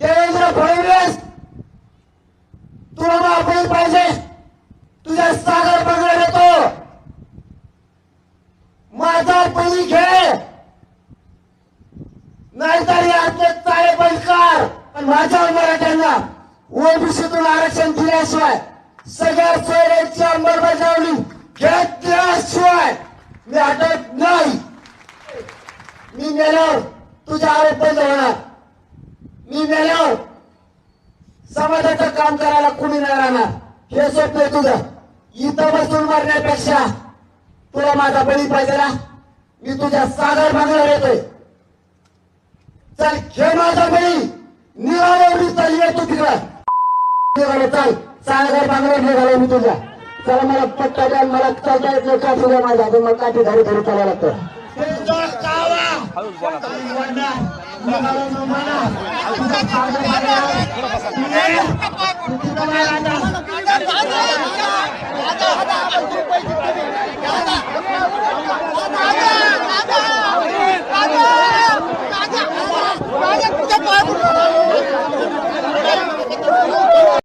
देवेंद्र फडणवीस तुला माफी पाहिजे. तुझ्या सागर बंगला येतो माझा पहिली घे नाहीतर यातले चाळे बहिष्कार पण माझ्या मराठ्यांना ओबीसीतून आरक्षण दिल्याशिवाय सगळ्या सोयऱ्यांची अंमलबजावणी घेतल्याशिवाय मी हटत नाही. मी गेल्यावर तुझ्या आरोप बंद होणार. मी मेल्यावर समाजाचं काम करायला कुणी नाही राहणार. हे स्वप्न आहे तुझं. इथं बसून मरण्यापेक्षा तुला माझा बळी पाहिजे ना? मी तुझ्या सागर बांगल्यावर येतोय. चल घे माझा बळी. निघालो चल येतो तिकडं. निघालो चल. सागर बांगल्यावर निघालो मी तुझ्या. चला मला पट्टा द्या मला चालता येत नाही. काठी द्या माझ्या हातून. मला काठी धरी धरी चालायला लागतं. Kita